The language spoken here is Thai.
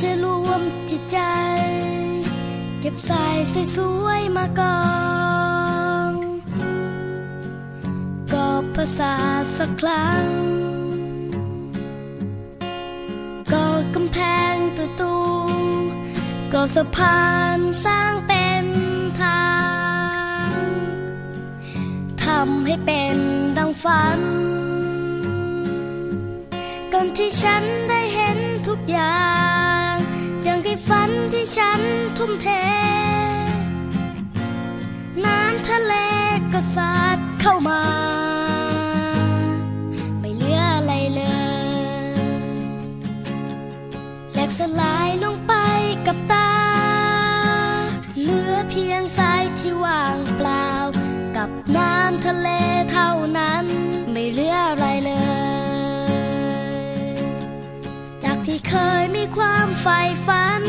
จะรวมจิตใจ เก็บใส่สวยๆมากองกอบภาษาสักครั้งก่อกำแพงประตูก่อสะพานสร้างเป็นทางทำให้เป็นดังฝันก่อนที่ฉันได้เห็นทุกอย่าง ฝันที่ฉันทุ่มเท น้ำทะเลก็สาดเข้ามา ไม่เหลืออะไรเลยแหลกสลายลงไปกับตา เหลือเพียงทรายที่ว่างเปล่า กับน้ำทะเลเท่านั้น ไม่เหลืออะไรเลย จากที่เคยมีความใฝ่ฝัน